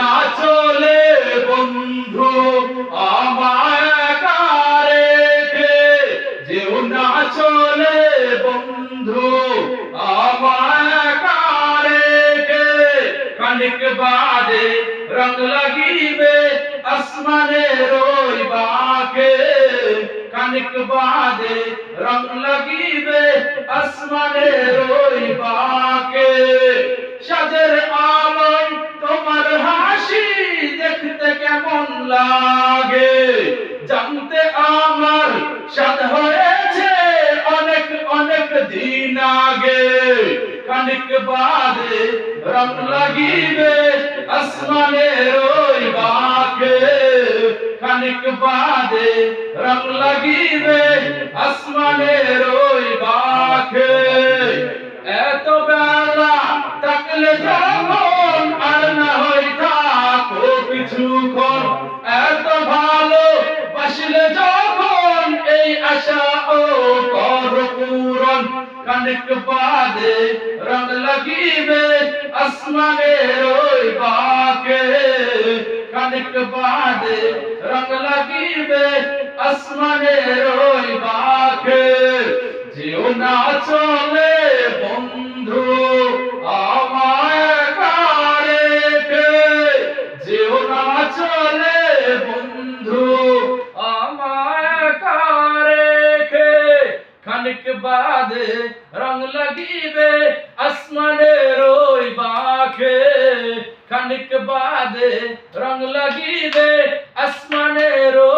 না চলে বন্ধু বাদে রং লাগিবে আসমানের ওই বাকে। খানিক বাদে রং লাগিবে আসমানের ওই লাগে। জানতে আমার সাদ হয়েছে অনেক অনেক দিন আগে। খানিক বাদে রং লাগিবে আসমানের ওই বাকে। বাদে রং লাগিবে আসমানের ওই বাকে। এত বেলা থাকলে যখন খানিক বাদে রং লাগিবে আসমানের ওই বাকে খানিক বাদে রং লাগিবে আসমানের ওই বাকে যেও না চলে খানিক বাদে রং লাগিবে আসমানে রই বাখে খানিক বাদে রং লাগিবে আসমানে বাকে